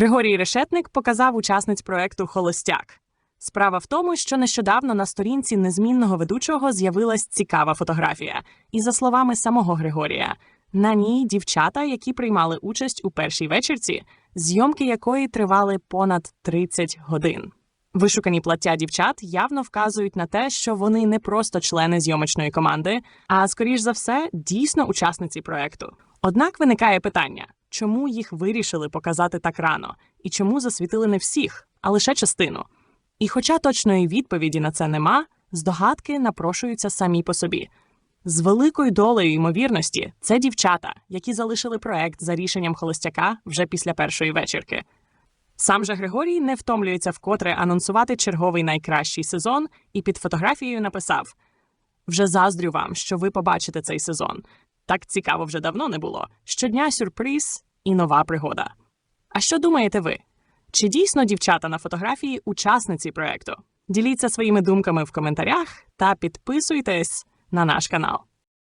Григорій Решетник показав учасниць проекту Холостяк. Справа в тому, що нещодавно на сторінці незмінного ведучого з'явилась цікава фотографія. І за словами самого Григорія, на ній дівчата, які приймали участь у першій вечірці, зйомки якої тривали понад 30 годин. Вишукані плаття дівчат явно вказують на те, що вони не просто члени зйомочної команди, а скоріш за все дійсно учасниці проекту. Однак виникає питання, чому їх вирішили показати так рано, і чому засвітили не всіх, а лише частину. І хоча точної відповіді на це нема, здогадки напрошуються самі по собі. З великою долею ймовірності це дівчата, які залишили проект за рішенням холостяка вже після першої вечірки. Сам же Григорій не втомлюється вкотре анонсувати черговий найкращий сезон і під фотографією написав: Вже заздрю вам, що ви побачите цей сезон. Так цікаво вже давно не було. Щодня сюрприз і нова пригода. А що думаєте ви? Чи дійсно дівчата на фотографії учасниці проекту? Діліться своїми думками в коментарях та підписуйтесь на наш канал.